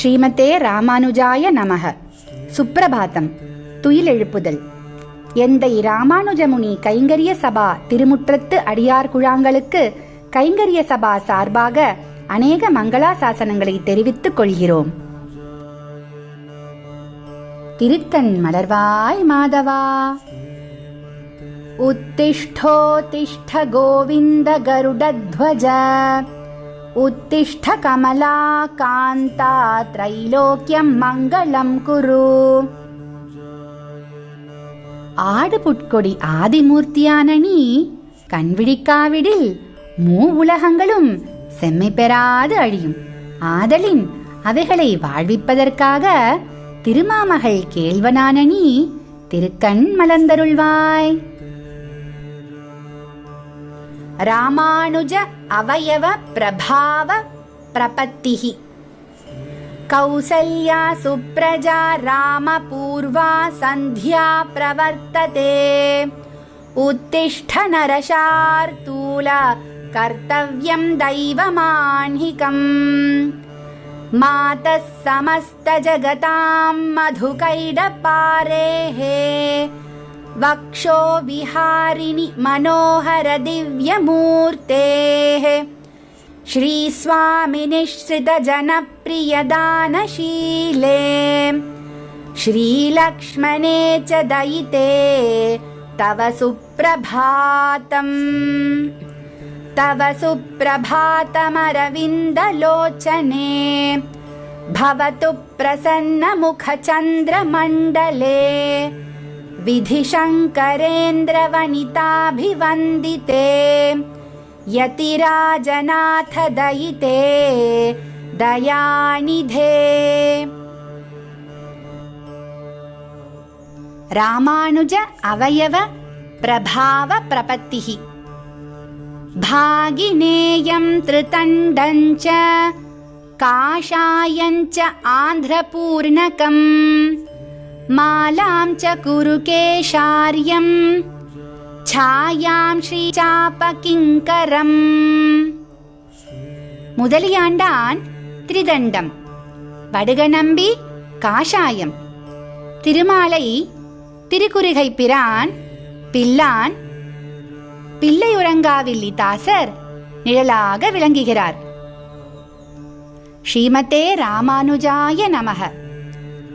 ஸ்ரீமதே ராமானுஜாய நமக சுப்பிரபாதம் துயிலெழுப்புதல் எந்தை ராமானுஜமுனி கைங்கரிய சபா திருமுற்றத்து அடியார் குழாங்களுக்கு கைங்கரிய சபா சார்பாக அநேக மங்களாசாசனங்களை தெரிவித்துக் கொள்கிறோம் திருத்தன் மலர்வாய் மாதவா उत्तिष्ठोत्तिष्ठ गोविन्द गरुडध्वज उत्तिष्ठ कमला कान्ता त्रैलोक्यं मङ्गलं कुरु ஆடு புட்கொடி ஆதிமூர்த்தியான நீ கண்விழிக்காவிடில் மூ உலகங்களும் செம்மை பெறாது அழியும் ஆதலின் அவைகளை வாழ்விப்பதற்காக திருமாமகள் கேள்வனான நீ திருக்கண் மலர்ந்தருள்வாய் रामानुज अवयव प्रभाव प्रपत्तिः। कौसल्या सुप्रजा रामपूर्वा सन्ध्या प्रवर्तते। उत्तिष्ठ नरशार्तूल कर्तव्यं दैवमाह्निकम्। मातः समस्तजगतां मधुकैडपारेः। वक्षो विहारिणि मनोहर दिव्यमूर्तेः। श्रीस्वामिनिश्रितजनप्रियदानशीले श्रीलक्ष्मणे च दयिते तव सुप्रभातम्। तव सुप्रभातमरविन्दलोचने भवतु प्रसन्नमुखचन्द्रमण्डले विधिशङ्करेन्द्रवनिताभिवन्दिते यतिराजनाथ दयिते दयानिधे। रामानुज अवयव प्रभाव प्रपत्तिः। भागिनेयं त्रितण्डञ्च काषायञ्च आन्ध्रपूर्णकम् मालां च कुरु केशार्यं छायां श्रीचापकिङ्करम् முதலியாண்டான் திரிதண்டம் வடுகநம்பி காஷாயம் திருமாலை திருக்குறுகை பிரான் பில்லான் பிள்ளையுறங்காவில்லி தாசர் நிழலாக விளங்குகிறார் ஸ்ரீமதே ராமானுஜாய நமக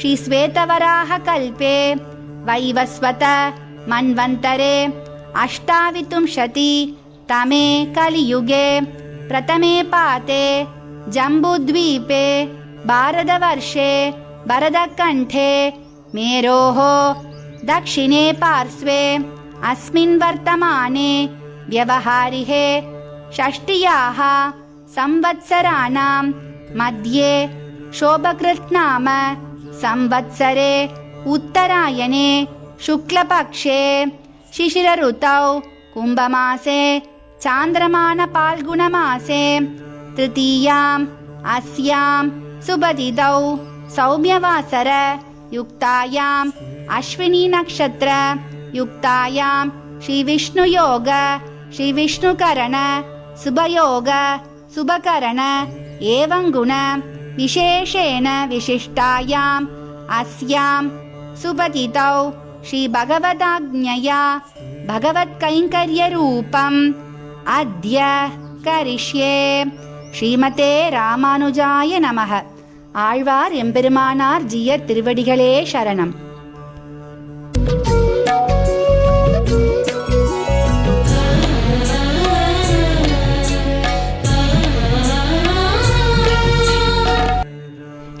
श्रीश्वेतवराहकल्पे वैवस्वत मन्वन्तरे अष्टाविंशति तमे कलियुगे प्रथमे पाते जम्बूद्वीपे भारतवर्षे भरतकण्ठे मेरोः दक्षिणे पार्श्वे अस्मिन् वर्तमाने व्यवहारिहे षष्ट्याः संवत्सराणां मध्ये शोभकृत् नाम संवत्सरे उत्तरायणे शुक्लपक्षे शिशिरऋतौ कुम्भमासे चान्द्रमानपाल्गुणमासे तृतीयाम् अस्यां सुबदितौ सौम्यवासर युक्तायाम् अश्विनी नक्षत्र युक्तायां श्रीविष्णुयोग श्रीविष्णुकरण शुभयोग शुभकरण एवं गुण विशेषेण विशिष्टायाम् अस्यां सुपतितौ श्रीभगवदाज्ञया भगवत्कैङ्कर्यरूपम् अद्य करिष्ये ஸ்ரீமதே ராமானுஜாய நமக ஆழ்வார் எம்பெருமானார் ஜியர் திருவடிகளே சரணம்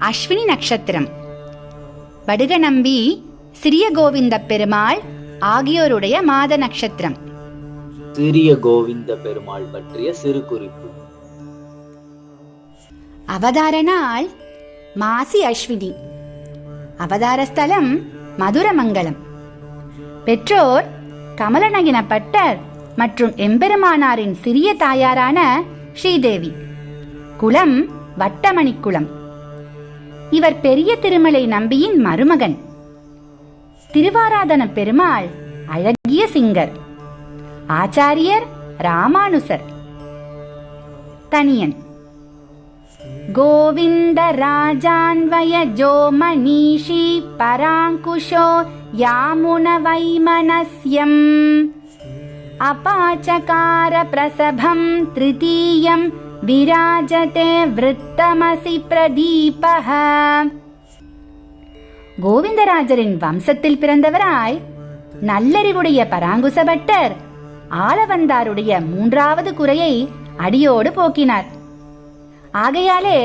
அஸ்வினி நட்சத்திரம். வடுகநம்பி சிறிய கோவிந்த பெருமாள் ஆகியோருடைய மாத நட்சத்திரம். சிறிய கோவிந்த பெருமாள் பற்றிய சிறு குறிப்பு. அவதார நாள் மாசி அஸ்வினி. அவதார ஸ்தலம் மதுரமங்கலம். பெற்றோர் கமலநயன பட்டர் மற்றும் எம்பெருமானாரின் சிறிய தாயாரான ஸ்ரீதேவி. குலம் வட்டமணி குலம் இவர் பெரிய திருமலை நம்பியின் மருமகன். திருவாராதன பெருமாள் அழகிய சிங்கர். ஆச்சாரியர் ராமானுசர். தனியன். கோவிந்த ராஜான்வய ஜோ மணீஷி பராங்குஷோ யாமுன வைமனஸ்யம். அபாச்சகார பிரசபம் திருத்தீயம் विराजते वृत्तमसि प्रदीपः கோவிந்தராஜரின் வம்சத்தில் பிறந்தவராய் நல்லறிவுடைய பராங்குச பட்டர் ஆளவந்தாருடைய மூன்றாவது குறையை அடியோடு போக்கினார் ஆகையாலே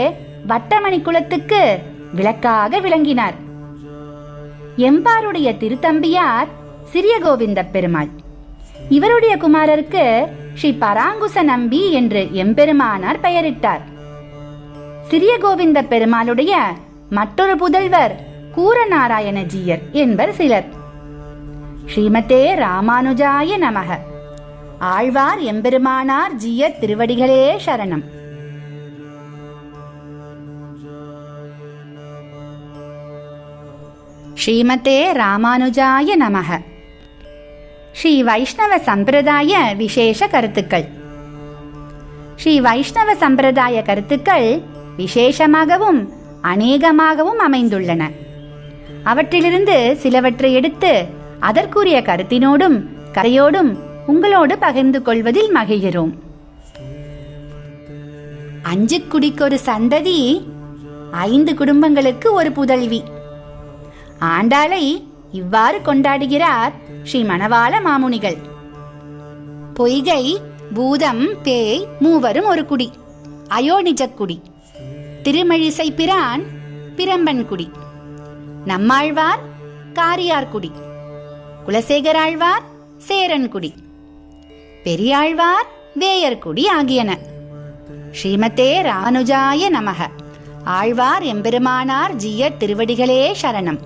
வட்டமணி குலத்துக்கு விளக்காக விளங்கினார் எம்பாருடைய திருத்தம்பியார் சிறிய கோவிந்த பெருமாள் இவருடைய குமாரருக்கு ஸ்ரீ பராங்குச நம்பி என்று எம்பெருமானார் பெயரிட்டார். சிறிய கோவிந்த பெருமாளுடைய மற்றொரு புதல்வர் கூரநாராயணஜீயர் என்பர் சிலர். ஸ்ரீமதே ராமானுஜாய நமக. ஆழ்வார் எம்பெருமானார் ஜீயர் திருவடிகளே சரணம். ஸ்ரீமதே ராமானுஜாய நமக. ஸ்ரீ வைஷ்ணவ சம்பிரதாய விசேஷ கருத்துக்கள். ஸ்ரீ வைஷ்ணவ சம்பிரதாய கருத்துக்கள் விசேஷமாகவும் அநேகமாகவும் அமைந்துள்ளன. அவற்றிலிருந்து சிலவற்றை எடுத்து அதற்குரிய கருத்தினோடும் கதையோடும் உங்களோடு பகிர்ந்து கொள்வதில் மகிழ்கிறோம். அஞ்சு குடிக்கொரு சந்ததி ஐந்து குடும்பங்களுக்கு ஒரு புதல்வி. ஆண்டாளை இவ்வாறு கொண்டாடுகிறார் ஸ்ரீ மணவாள மாமுனிகள். பொய்கை பூதம் பேய் மூவரும் ஒரு குடி. அயோனிஜக் குடி திருமழிசை பிரான் பிரம்பன் குடி. நம்மாழ்வார் காரியார்குடி குலசேகராழ்வார் சேரன்குடி பெரியாழ்வார் வேயர்குடி ஆகியன. ஸ்ரீமதே ரானுஜாய நமக. ஆழ்வார் எம்பெருமானார் ஜிய திருவடிகளே சரணம்.